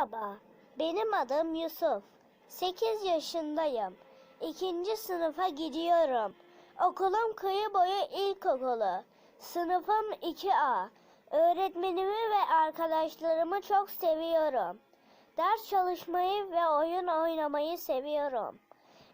Merhaba, benim adım Yusuf. 8 yaşındayım. İkinci sınıfa gidiyorum. Okulum kıyı boyu ilkokulu. Sınıfım 2A. Öğretmenimi ve arkadaşlarımı çok seviyorum. Ders çalışmayı ve oyun oynamayı seviyorum.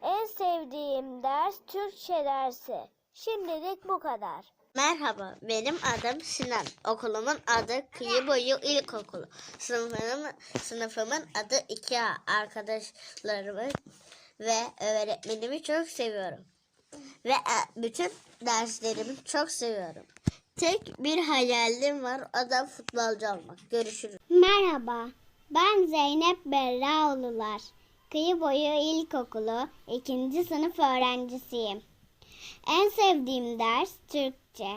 En sevdiğim ders Türkçe dersi. Şimdilik bu kadar. Merhaba, benim adım Sinan. Okulumun adı Kıyı Boyu İlkokulu. Sınıfımın, sınıfımın adı 2A. Arkadaşlarımı ve öğretmenimi çok seviyorum. Ve e, bütün derslerimi çok seviyorum. Tek bir hayalim var, o da futbolcu olmak. Görüşürüz. Merhaba, ben Zeynep Berraoğlular. Kıyı boyu ilkokulu 2. sınıf öğrencisiyim. En sevdiğim ders Türkçe.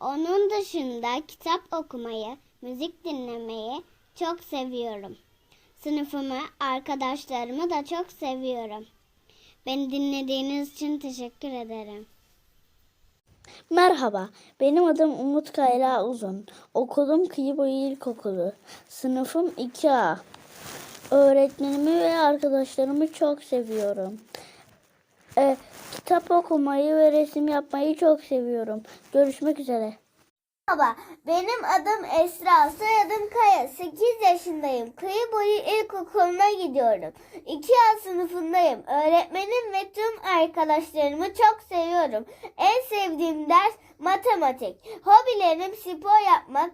Onun dışında kitap okumayı, müzik dinlemeyi çok seviyorum. Sınıfımı, arkadaşlarımı da çok seviyorum. Beni dinlediğiniz için teşekkür ederim. Merhaba, benim adım Umut Kayra Uzun. Okulum Kıyı Boyu İlkokulu. Sınıfım 2A. Öğretmenimi ve arkadaşlarımı çok seviyorum. Ee, kitap okumayı ve resim yapmayı çok seviyorum. Görüşmek üzere. Merhaba, benim adım Esra, soyadım Kaya. 8 yaşındayım. Kıyı boyu ilkokuluna gidiyorum. 2A sınıfındayım. Öğretmenim ve tüm arkadaşlarımı çok seviyorum. En sevdiğim ders matematik. Hobilerim spor yapmak,